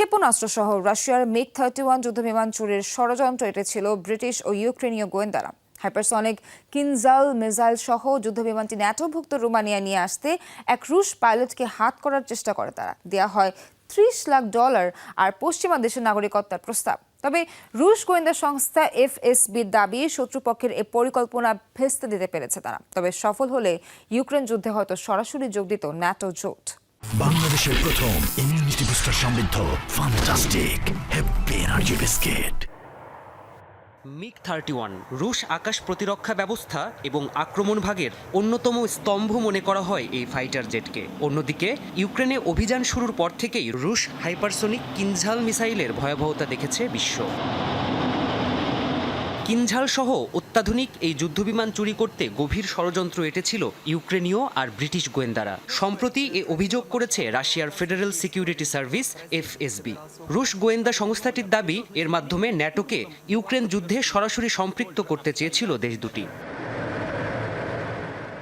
ক্ষেপণাস্ত্র সহ রাশিয়ার মিগ থার্টি ওয়ান যুদ্ধবিমান চুরির ষড়যন্ত্র এটি ছিল ব্রিটিশ ও ইউক্রেনীয় গোয়েন্দারা। হাইপারসনিক কিনজাল মিসাইল সহ যুদ্ধবিমানটি ন্যাটোভুক্ত রোমানিয়া নিয়ে আসতে এক রুশ পাইলটকে হাত করার চেষ্টা করে তারা। দেয়া হয় ত্রিশ লাখ ডলার আর পশ্চিমা দেশের নাগরিকত্বার প্রস্তাব। তবে রুশ গোয়েন্দা সংস্থা এফএসবির দাবি, শত্রুপক্ষের এ পরিকল্পনা ভেস্তে দিতে পেরেছে তারা। তবে সফল হলে ইউক্রেন যুদ্ধে হয়তো সরাসরি যোগ দিত ন্যাটো জোট। বাংলাদেশের প্রথম ইমিউনিটি বুস্টার সমৃদ্ধ fantastic happy energy biscuit MiG thirty one, রুশ আকাশ প্রতিরক্ষা ব্যবস্থা এবং আক্রমণ ভাগের অন্যতম স্তম্ভ মনে করা হয় এই ফাইটার জেটকে অন্যদিকে, ইউক্রেনে অভিযান শুরুর পর থেকেই রুশ হাইপারসোনিক কিনঝাল মিসাইলের ভয়াবহতা দেখেছে বিশ্ব। কিনঝাল সহ অত্যাধুনিক এই যুদ্ধবিমান চুরি করতে গভীর ষড়যন্ত্র এটেছিল ইউক্রেনীয় আর ব্রিটিশ গোয়েন্দারা। সম্প্রতি এ অভিযোগ করেছে রাশিয়ার ফেডারেল সিকিউরিটি সার্ভিস, এফএসবি। রুশ গোয়েন্দা সংস্থাটির দাবি, এর মাধ্যমে ন্যাটোকে ইউক্রেন যুদ্ধে সরাসরি সম্পৃক্ত করতে চেয়েছিল দেশ দুটি।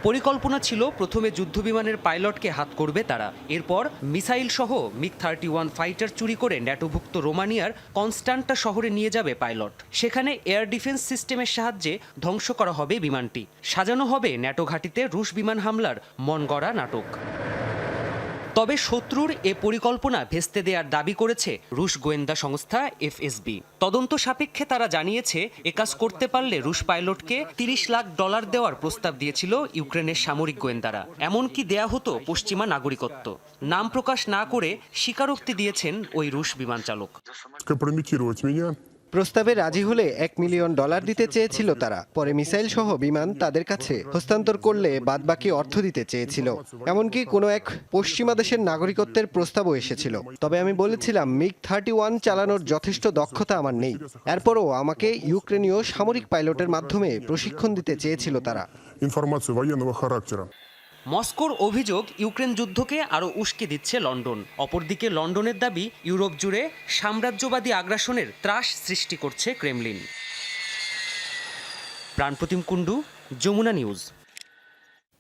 পরিকল্পনা ছিল প্রথমে যুদ্ধবিমানের পাইলটকে হাত করবে তারা। এরপর মিসাইল সহ মিগ থার্টি ওয়ান ফাইটার চুরি করে ন্যাটোভুক্ত রোমানিয়ার কনস্টান্টা শহরে নিয়ে যাবে পাইলট। সেখানে এয়ার ডিফেন্স সিস্টেমের সাহায্যে ধ্বংস করা হবে বিমানটি। সাজানো হবে ন্যাটো ঘাঁটিতে রুশ বিমান হামলার মনগড়া নাটক। তবে শত্রুর এ পরিকল্পনা ভেস্তে দেয়ার দাবি করেছে রুশ গোয়েন্দা সংস্থা এফএসবি। তদন্ত সাপেক্ষে তারা জানিয়েছে একাজ করতে পারলে রুশ পাইলটকে তিরিশ লাখ ডলার দেওয়ার প্রস্তাব দিয়েছিল ইউক্রেনের সামরিক গোয়েন্দারা। এমনকি দেয়া হতো পশ্চিমা নাগরিকত্ব। নাম প্রকাশ না করে স্বীকারোক্তি দিয়েছেন ওই রুশ বিমান চালক প্রস্তাবে রাজি হলে এক মিলিয়ন ডলার দিতে চেয়েছিল তারা। পরে মিসাইল সহ বিমান তাদের কাছে হস্তান্তর করলে বাদবাকি অর্থ দিতে চেয়েছিল। এমনকি কোনো এক পশ্চিমা দেশের নাগরিকত্বের প্রস্তাবও এসেছিল। তবে আমি বলেছিলাম, মিগ থার্টি ওয়ান চালানোর যথেষ্ট দক্ষতা আমার নেই। এরপরও আমাকে ইউক্রেনীয় সামরিক পাইলটের মাধ্যমে প্রশিক্ষণ দিতে চেয়েছিল তারা। মস্কোর অভিযোগ ইউক্রেন যুদ্ধকে আরও উস্কে দিচ্ছে লন্ডন। অপরদিকে লন্ডনের দাবি, ইউরোপ জুড়ে সাম্রাজ্যবাদী আগ্রাসনের ত্রাস সৃষ্টি করছে ক্রেমলিন। প্রাণপ্রতিম কুণ্ডু, যমুনা নিউজ।